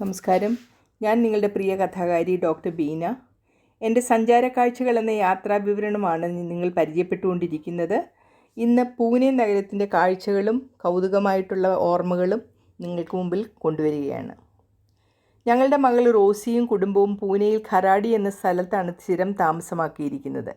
നമസ്കാരം. ഞാൻ നിങ്ങളുടെ പ്രിയ കഥാകാരി ഡോക്ടർ ബീന. എന്റെ സഞ്ചാര കാഴ്ചകൾ എന്ന യാത്രാ വിവരണമാണ് നിങ്ങൾ പരിചയപ്പെട്ടുകൊണ്ടിരിക്കുന്നത്. ഇന്ന് പൂനെ നഗരത്തിന്റെ കാഴ്ചകളും കൗതുകമായിട്ടുള്ള ഓർമ്മകളും നിങ്ങൾക്ക് മുമ്പിൽ കൊണ്ടുവരികയാണ്. ഞങ്ങളുടെ മകൾ റോസിയും കുടുംബവും പൂനെയിൽ ഖരാടി എന്ന സ്ഥലത്താണ് സ്ഥിരം താമസമാക്കിയിരിക്കുന്നത്.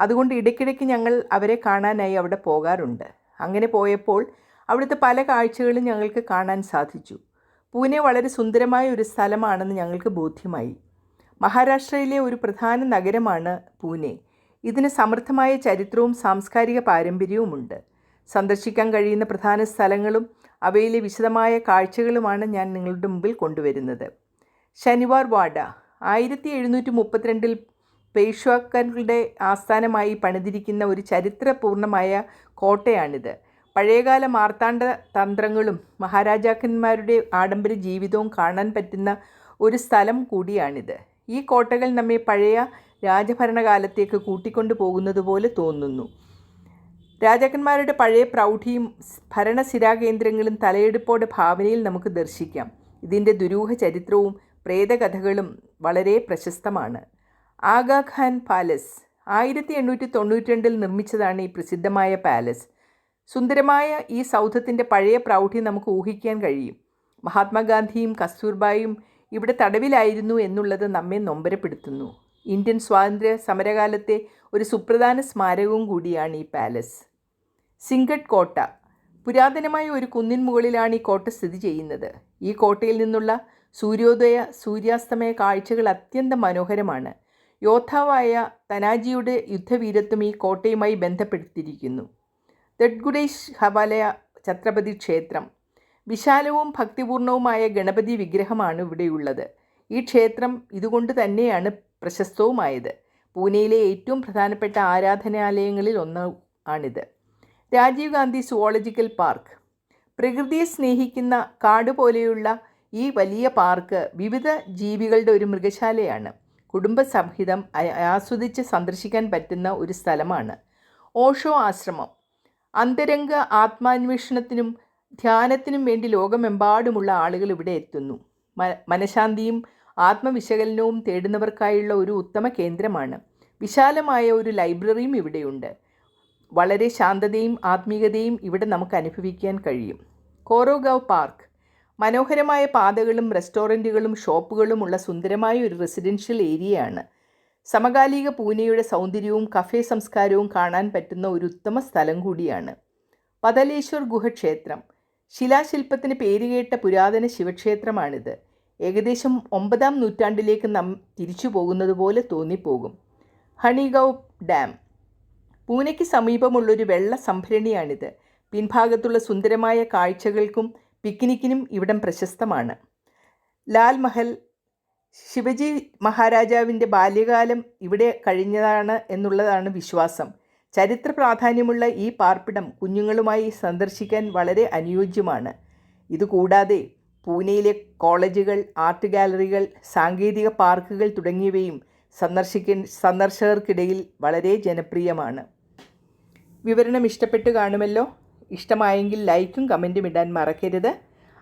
അതുകൊണ്ട് ഇടയ്ക്കിടയ്ക്ക് ഞങ്ങൾ അവരെ കാണാനായി അവിടെ പോകാറുണ്ട്. അങ്ങനെ പോയപ്പോൾ അവിടുത്തെ പല കാഴ്ചകളും ഞങ്ങൾക്ക് കാണാൻ സാധിച്ചു. പൂനെ വളരെ സുന്ദരമായ ഒരു സ്ഥലമാണെന്ന് ഞങ്ങൾക്ക് ബോധ്യമായി. മഹാരാഷ്ട്രയിലെ ഒരു പ്രധാന നഗരമാണ് പൂനെ. ഇതിന് സമൃദ്ധമായ ചരിത്രവും സാംസ്കാരിക പാരമ്പര്യവുമുണ്ട്. സന്ദർശിക്കാൻ കഴിയുന്ന പ്രധാന സ്ഥലങ്ങളും അവയിലെ വിശദമായ കാഴ്ചകളുമാണ് ഞാൻ നിങ്ങളുടെ മുമ്പിൽ കൊണ്ടുവരുന്നത്. ശനിവാർ വാഡ. ആയിരത്തി എഴുന്നൂറ്റി മുപ്പത്തിരണ്ടിൽ പേഷ്വാക്കറുടെ ആസ്ഥാനമായി പണിതിരിക്കുന്ന ഒരു ചരിത്രപൂർണമായ കോട്ടയാണിത്. പഴയകാല മാർത്താണ്ഡ തന്ത്രങ്ങളും മഹാരാജാക്കന്മാരുടെ ആഡംബര ജീവിതവും കാണാൻ പറ്റുന്ന ഒരു സ്ഥലം കൂടിയാണിത്. ഈ കോട്ടകൾ നമ്മെ പഴയ രാജഭരണകാലത്തേക്ക് കൂട്ടിക്കൊണ്ടു പോകുന്നത് പോലെ തോന്നുന്നു. രാജാക്കന്മാരുടെ പഴയ പ്രൗഢിയും ഭരണസിരാകേന്ദ്രങ്ങളും തലയെടുപ്പോടെ ഭാവനയിൽ നമുക്ക് ദർശിക്കാം. ഇതിന്റെ ദുരൂഹ ചരിത്രവും പ്രേതകഥകളും വളരെ പ്രശസ്തമാണ്. ആഗാഖാൻ പാലസ് ആയിരത്തി എണ്ണൂറ്റി തൊണ്ണൂറ്റി രണ്ടിൽ നിർമ്മിച്ചതാണ് ഈ പ്രസിദ്ധമായ പാലസ്. സുന്ദരമായ ഈ സൗധത്തിന്റെ പഴയ പ്രൗഢി നമുക്ക് ഊഹിക്കാൻ കഴിയും. മഹാത്മാഗാന്ധിയും കസ്തൂർബായും ഇവിടെ തടവിലായിരുന്നു എന്നുള്ളത് നമ്മെ നൊമ്പരപ്പെടുത്തുന്നു. ഇന്ത്യൻ സ്വാതന്ത്ര്യ സമരകാലത്തെ ഒരു സുപ്രധാന സ്മാരകവും കൂടിയാണ് ഈ പാലസ്. സിംഗഡ് കോട്ട. പുരാതനമായ ഒരു കുന്നിൻ മുകളിലാണ് ഈ കോട്ട സ്ഥിതി ചെയ്യുന്നത്. ഈ കോട്ടയിൽ നിന്നുള്ള സൂര്യോദയ സൂര്യാസ്തമയ കാഴ്ചകൾ അത്യന്തം മനോഹരമാണ്. യോദ്ധാവായ തനാജിയുടെ യുദ്ധവീരത്വം ഈ കോട്ടയുമായി ബന്ധപ്പെടുത്തിയിരിക്കുന്നു. തെഡ്ഗുഡേഷ് ഹവാലയ ഛത്രപതി ക്ഷേത്രം. വിശാലവും ഭക്തിപൂർണവുമായ ഗണപതി വിഗ്രഹമാണ് ഇവിടെയുള്ളത്. ഈ ക്ഷേത്രം ഇതുകൊണ്ട് തന്നെയാണ് പ്രശസ്തവുമായത്. പൂനെയിലെ ഏറ്റവും പ്രധാനപ്പെട്ട ആരാധനാലയങ്ങളിൽ ഒന്ന് ആണിത്. Rajiv Gandhi zoological park. പ്രകൃതിയെ സ്നേഹിക്കുന്ന കാട് പോലെയുള്ള ഈ വലിയ പാർക്ക് വിവിധ ജീവികളുടെ ഒരു മൃഗശാലയാണ്. കുടുംബസഹിതം ആസ്വദിച്ച് സന്ദർശിക്കാൻ പറ്റുന്ന ഒരു സ്ഥലമാണ്. ഓഷോ ആശ്രമം. അന്തരംഗ ആത്മാന്വേഷണത്തിനും ധ്യാനത്തിനും വേണ്ടി ലോകമെമ്പാടുമുള്ള ആളുകൾ ഇവിടെ എത്തുന്നു. മനഃശാന്തിയും ആത്മവിശകലനവും തേടുന്നവർക്കായുള്ള ഒരു ഉത്തമ കേന്ദ്രമാണ്. വിശാലമായ ഒരു ലൈബ്രറിയും ഇവിടെയുണ്ട്. വളരെ ശാന്തതയും ആത്മീയതയും ഇവിടെ നമുക്ക് അനുഭവിക്കാൻ കഴിയും. കോറോഗാവ് പാർക്ക്. മനോഹരമായ പാതകളും റെസ്റ്റോറന്റുകളും ഷോപ്പുകളും ഉള്ള സുന്ദരമായ ഒരു റെസിഡൻഷ്യൽ ഏരിയയാണ്. സമകാലിക പൂനെയുടെ സൗന്ദര്യവും കഫേ സംസ്കാരവും കാണാൻ പറ്റുന്ന ഒരു ഉത്തമ സ്ഥലം കൂടിയാണ് പതലേശ്വർ ഗുഹക്ഷേത്രം. ശിലാശില്പത്തിന് പേരുകേട്ട പുരാതന ശിവക്ഷേത്രമാണിത്. ഏകദേശം ഒമ്പതാം നൂറ്റാണ്ടിലേക്ക് നാം തിരിച്ചു പോകുന്നത് പോലെ തോന്നിപ്പോകും. ഹണിഗവ് ഡാം. പൂനെയ്ക്ക് സമീപമുള്ളൊരു വെള്ള സംഭരണിയാണിത്. പിൻഭാഗത്തുള്ള സുന്ദരമായ കാഴ്ചകൾക്കും പിക്നിക്കിനും ഇവിടം പ്രശസ്തമാണ്. ലാൽ മഹൽ ശിവജി മഹാരാജാവിന്റെ ബാല്യകാലം ഇവിടെ കഴിഞ്ഞതാണ് എന്നുള്ളതാണ് വിശ്വാസം. ചരിത്ര പ്രാധാന്യമുള്ള ഈ പാർപ്പിടം കുഞ്ഞുങ്ങളുമായി സന്ദർശിക്കാൻ വളരെ അനുയോജ്യമാണ്. ഇതുകൂടാതെ പൂനെയിലെ കോളേജുകൾ ആർട്ട് ഗാലറികൾ സാങ്കേതിക പാർക്കുകൾ തുടങ്ങിയവയും സന്ദർശിക്ക സന്ദർശകർക്കിടയിൽ വളരെ ജനപ്രിയമാണ്. വിവരണം ഇഷ്ടപ്പെട്ട് കാണുമല്ലോ? ഇഷ്ടമായെങ്കിൽ ലൈക്കും കമന്റും ഇടാൻ മറക്കരുത്.